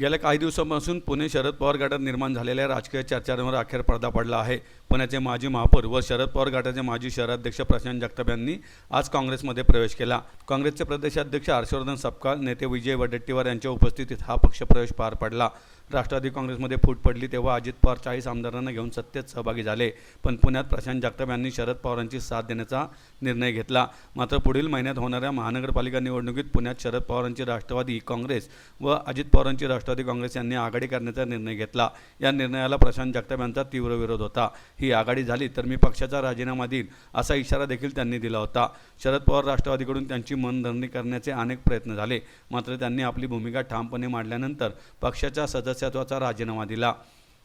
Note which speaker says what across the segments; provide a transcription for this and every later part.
Speaker 1: गेल्या काही दिवसांपासून पुणे शरद पवार गटात निर्माण झालेल्या राजकीय चर्चांवर अखेर पडदा पडला आहे. पुण्याचे माजी महापौर व शरद पवार गटाचे माजी शहराध्यक्ष प्रशांत जगताप यांनी आज काँग्रेसमध्ये प्रवेश केला. काँग्रेसचे प्रदेशाध्यक्ष हर्षवर्धन सपकाळ नेते विजय वडेट्टीवार यांच्या उपस्थितीत हा पक्षप्रवेश पार पडला. राष्ट्रवादी काँग्रेसमध्ये फूट पडली तेव्हा अजित पवार चाळीस आमदारांना घेऊन सत्तेत सहभागी झाले. पण पुण्यात प्रशांत जगताप यांनी शरद पवारांची साथ देण्याचा निर्णय घेतला. मात्र पुढील महिन्यात होणाऱ्या महानगरपालिका निवडणुकीत पुण्यात शरद पवारांची राष्ट्रवादी काँग्रेस व अजित पवारांची राष्ट्रवादी काँग्रेस यांनी आघाडी करण्याचा निर्णय घेतला. या निर्णयाला प्रशांत जगताप यांचा तीव्र विरोध होता. ही आघाडी झाली तर मी पक्षाचा राजीनामा देईन असा इशारा देखील त्यांनी दिला होता. शरद पवार राष्ट्रवादीकडून त्यांची मनधरणी करण्याचे अनेक प्रयत्न झाले. मात्र त्यांनी आपली भूमिका ठामपणे मांडल्यानंतर पक्षाच्या सदस्य सदस्यत्वाचा राजीनामा दिला.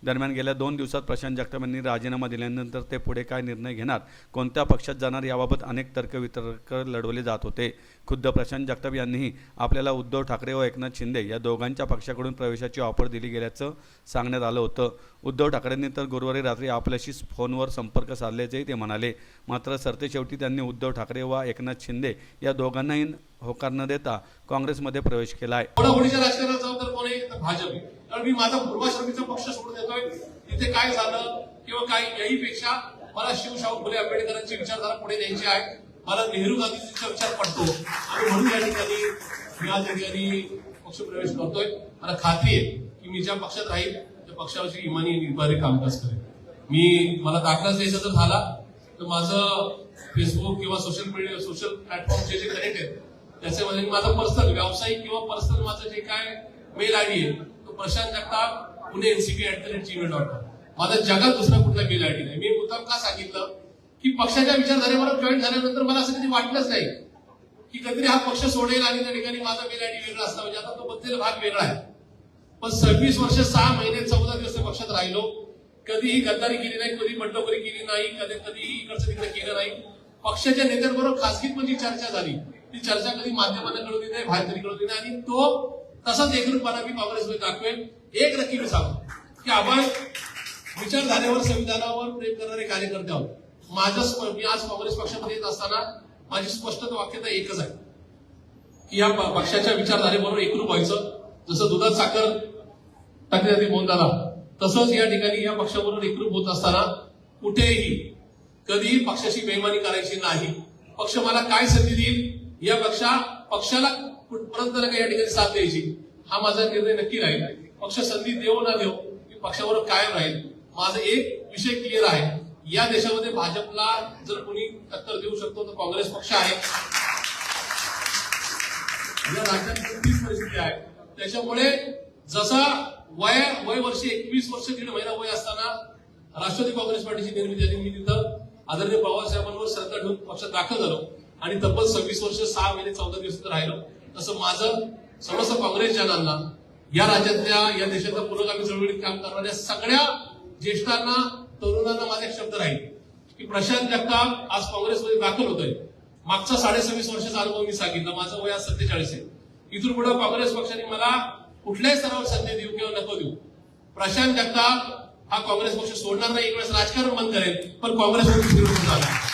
Speaker 1: दरम्यान गेल्या दोन दिवसात प्रशांत जगताप यांनी राजीनामा दिल्यानंतर ते पुढे काय निर्णय घेणार कोणत्या पक्षात जाणार याबाबत अनेक तर्कवितर्क लढवले जात होते. खुद्द प्रशांत जगताप यांनीही आपल्याला उद्धव ठाकरे व एकनाथ शिंदे या दोघांच्या पक्षाकडून प्रवेशाची ऑफर दिली गेल्याचं सांगण्यात आलं होतं. उद्धव ठाकरेंनी तर गुरुवारी रात्री आपल्याशी फोनवर संपर्क साधल्याचेही ते म्हणाले. मात्र सरतेशेवटी त्यांनी उद्धव ठाकरे व एकनाथ शिंदे या दोघांनाही होकार न देता काँग्रेसमध्ये प्रवेश केला आहे
Speaker 2: कारण मी माझा पूर्वाश्रमीचा पक्ष सोडून देतोय. तिथे काय झालं किंवा काय याहीपेक्षा मला शिवशाहू फुले आंबेडकरांची विचारधारा पुढे द्यायची आहे. मला नेहरू गांधीजींचा विचार पडतो. आणि म्हणून या ठिकाणी मी आज या ठिकाणी पक्षप्रवेश करतोय. मला खात्री आहे की मी ज्या पक्षात राहील त्या पक्षावरची इमानी निर्भारी कामकाज करेल. मी मला दाखलाच द्यायचा जर झाला तर माझं फेसबुक किंवा सोशल मीडिया सोशल प्लॅटफॉर्मचे जे कनेक्ट आहेत त्याच्यामध्ये मी माझा पर्सनल व्यावसायिक किंवा पर्सनल माझं जे काय मेल आय डी आहे Prashant Jagtap Pune NCP at the rate Gmail dot com माझा जगात दुसरा कुठला मेल आयडी नाही? मी मुद्दाम का सांगितलं? की पक्षाच्या विचारधारेवर जॉईन झाल्यानंतर मला असं कधी वाटलंच नाही की कधीतरी हा पक्ष सोडेल आणि त्या ठिकाणी माझा मेल आयडी वेगळा असला म्हणजे आता तो बदलेला भाग वेगळा आहे. पण सव्वीस वर्ष सहा महिने चौदा दिवस पक्षात राहिलो. कधीही गद्दारी केली नाही कधी बंडखोरी केली नाही कधी कधीही इकडचं तिकडे केलं नाही. पक्षाच्या नेत्यांबरोबर खासगीत म्हणजे चर्चा झाली ती चर्चा कधी माध्यमांना कळवली नाही बाहेर तरी कळवली नाही. आणि तो तसाच एकरूपपणा मी काँग्रेसमध्ये दाखवेन एक नक्की मी सांगतो. की आपण विचारधारेवर संविधानावर प्रेम करणारे कार्यकर्ते आहोत. माझं स्प- मी आज काँग्रेस पक्षामध्ये येत असताना माझी स्पष्ट वाक्यता एकच आहे. की या पक्षाच्या विचारधारेबरोबर एकरूप व्हायचं. जसं दुधात साखर टाकली जाते मोहनदादा तसंच या ठिकाणी या पक्षाबरोबर एकरूप होत असताना कुठेही कधीही पक्षाशी बेमानी करायची नाही. पक्ष मला काय संधी देईल? या पण परत जरा काही या ठिकाणी साथ द्यायची. हा माझा निर्णय नक्की राहील. पक्ष संधी देऊ ना देऊ मी पक्षाबरोबर कायम राहील. माझा एक विषय क्लिअर आहे. या देशामध्ये भाजपला जर कोणी टक्कर देऊ शकतो तर काँग्रेस पक्ष आहे. या राज्यात तीच परिस्थिती आहे. त्याच्यामुळे जसा वय वय वर्ष एकवीस वर्ष दीड महिना वय असताना राष्ट्रवादी काँग्रेस पार्टीची निर्मिती झाली मी तिथं आदरणीय बाबासाहेबांवर श्रद्धा ठेवून पक्षात दाखल झालो. आणि तब्बल सव्वीस वर्ष सहा महिने चौदा दिवस राहिलो. तसं माझं समस्त काँग्रेस जनांना या राज्यातल्या या देशाच्या पुरोगामी चळवळीत काम करणाऱ्या सगळ्या ज्येष्ठांना तरुणांना माझा एक शब्द राहील की प्रशांत जगताप आज काँग्रेसमध्ये दाखल होतोय. मागचा साडेसव्वीस वर्षाचा अनुभव मी सांगितलं माझं वय आज सत्तेचाळीस आहे. इथून पुढे काँग्रेस पक्षाने मला कुठल्याही स्तरावर संधी देऊ किंवा नको देऊ. प्रशांत जगताप हा काँग्रेस पक्ष सोडणार नाही एक वेळेस राजकारण बंद करेल पण काँग्रेस पक्ष विरोध झाला.